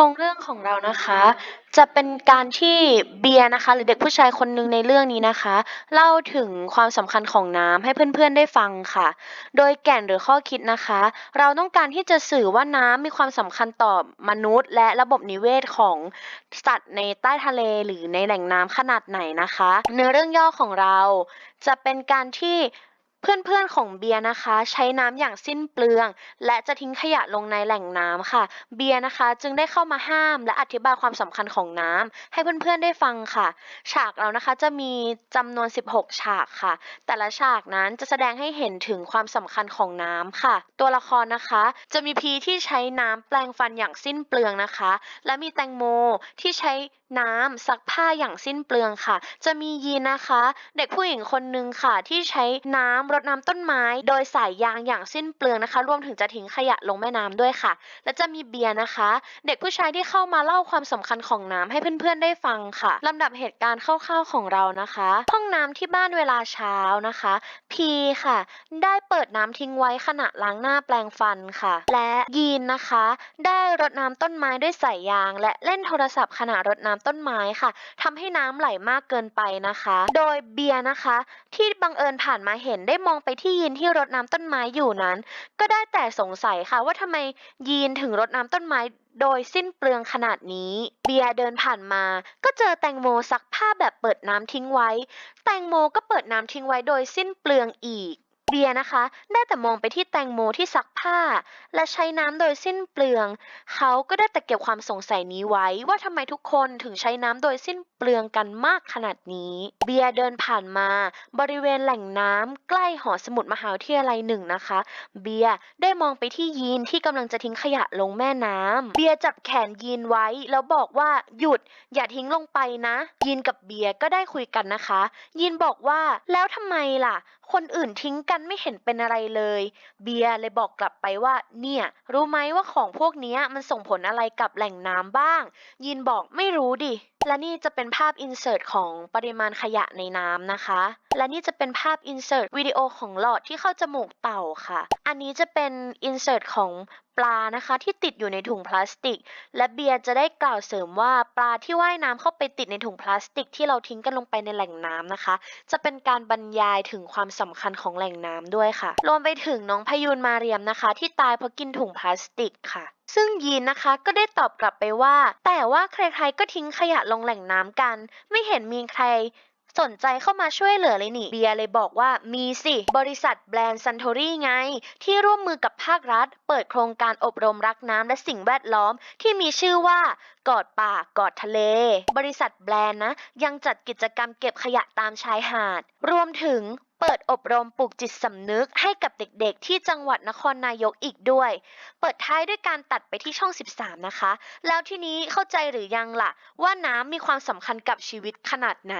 รงเรื่องของเรานะคะ จะเป็นการที่เบียร์นะคะ หรือเด็กผู้ชายคนหนึ่งในเรื่องนี้นะคะ เล่าถึงความสำคัญของน้ำให้เพื่อนๆได้ฟังค่ะ โดยแก่นหรือข้อคิดนะคะ เราต้องการที่จะสื่อว่าน้ำมีความสำคัญต่อมนุษย์ และระบบนิเวศของสัตว์ในใต้ทะเลหรือในแหล่งน้ำขนาดไหนนะคะ เนื้อเรื่องย่อของเราจะเป็นการที่ เพื่อนๆของเบียร์นะคะ ใช้น้ำอย่างสิ้นเปลือง และจะทิ้งขยะลงในแหล่งน้ำค่ะ เบียร์นะคะ จึงได้เข้ามาห้ามและอธิบายความสำคัญของน้ำให้เพื่อนๆได้ฟังค่ะ ฉากเรานะคะจะมีจำนวน 16 ฉากค่ะ แต่ละฉากนั้นจะแสดงให้เห็นถึงความสำคัญของน้ำค่ะ ตัวละครนะคะ จะมีพีที่ใช้น้ำแปลงฟันอย่างสิ้นเปลืองนะคะ และมีแตงโมที่ใช้น้ำซักผ้าอย่างสิ้นเปลืองค่ะ จะมียีนนะคะ เด็กผู้หญิงคนหนึ่งค่ะ ที่ใช้น้ำรดน้ำต้นไม้ โดยสายยางอย่างสิ้นเปลืองนะคะ รวมถึงจะทิ้งขยะลงแม่น้ำด้วยค่ะ และจะมีเบียร์นะคะ เด็กผู้ชายที่เข้ามาเล่าความสำคัญของน้ำให้เพื่อนๆได้ฟังค่ะลำดับเหตุการณ์คร่าวๆของเรานะคะห้องน้ำที่บ้านเวลาเช้านะคะพีค่ะ ได้เปิดน้ำทิ้งไว้ขณะล้างหน้าแปลงฟันค่ะ และยีนนะคะ ได้รดน้ำต้นไม้ด้วยสายยาง และเล่นโทรศัพท์ขณะรดน้ำต้นไม้ค่ะทำให้น้ำไหลมากเกินไปนะคะ โดยเบียร์นะคะ ที่บังเอิญผ่านมาเห็นได้มองไปที่ยีนที่รดน้ำต้นไม้อยู่นั้น ก็ได้แต่สงสัยค่ะว่าทำไมยีนถึงรดน้ำต้นไม้ โดยสิ้นเปลืองขนาดนี้ เบียร์เดินผ่านมา ก็เจอแตงโมซักผ้าแบบเปิดน้ำทิ้งไว้ แตงโมก็เปิดน้ำทิ้งไว้โดยสิ้นเปลืองอีก เบียร์นะคะ ได้แต่มองไปที่แตงโมที่ซักผ้า และใช้น้ำโดยสิ้นเปลือง เขาก็ได้แต่เก็บความสงสัยนี้ไว้ว่าทำไมทุกคนถึงใช้น้ำโดยสิ้นเปลืองกันมากขนาดนี้ เบียร์เดินผ่านมา บริเวณแหล่งน้ำใกล้หอสมุดมหาวิทยาลัยหนึ่งนะคะ เบียร์ได้มองไปที่ยีนที่กำลังจะทิ้งขยะลงแม่น้ำเบียร์จับแขนยีนไว้ แล้วบอกว่าหยุดอย่าทิ้งลงไปนะ ยีนกับเบียร์ก็ได้คุยกันนะคะ ยีนบอกว่าแล้วทำไมล่ะ คนอื่นทิ้งกันไม่เห็นเป็นอะไรเลย เบียร์เลยบอกกลับไปว่า เนี่ย รู้ไหมว่าของพวกนี้มันส่งผลอะไรกับแหล่งน้ำบ้าง ยินบอกไม่รู้ดิและนี่จะเป็นภาพอินเสิร์ตของปริมาณขยะในน้ำนะคะ และนี่จะเป็นภาพอินเสิร์ตวิดีโอของหลอดที่เข้าจมูกเต่าค่ะ อันนี้จะเป็นอินเสิร์ตของปลานะคะ ที่ติดอยู่ในถุงพลาสติก และเบียร์จะได้กล่าวเสริมว่าปลาที่ว่ายน้ำเข้าไปติดในถุงพลาสติก ที่เราทิ้งกันลงไปในแหล่งน้ำนะคะ จะเป็นการบรรยายถึงความสำคัญของแหล่งน้ำด้วยค่ะ รวมไปถึงน้องพยูนมาเรียมนะคะ ที่ตายเพราะกินถุงพลาสติกค่ะ ซึ่งยีนนะคะก็ได้ตอบกลับไปว่า แต่ว่าใครๆก็ทิ้งขยะลงแหล่งน้ำกัน ไม่เห็นมีใคร สนใจเข้ามาช่วยเหลือเลยนี่ เบียร์เลยบอกว่ามีสิ บริษัทแบรนด์ซันโทรีไง ที่ร่วมมือกับภาครัฐ เปิดโครงการอบรมรักน้ำและสิ่งแวดล้อม ที่มีชื่อว่ากอดป่ากอดทะเล บริษัทแบรนด์นะ ยังจัดกิจกรรมเก็บขยะตามชายหาด รวมถึงเปิดอบรมปลูกจิตสำนึกให้กับเด็กๆ ที่จังหวัดนครนายกอีกด้วย เปิดท้ายด้วยการตัดไปที่ช่อง 13 นะคะ แล้วที่นี้เข้าใจหรือยังล่ะ ว่าน้ำมีความสำคัญกับชีวิตขนาดไหน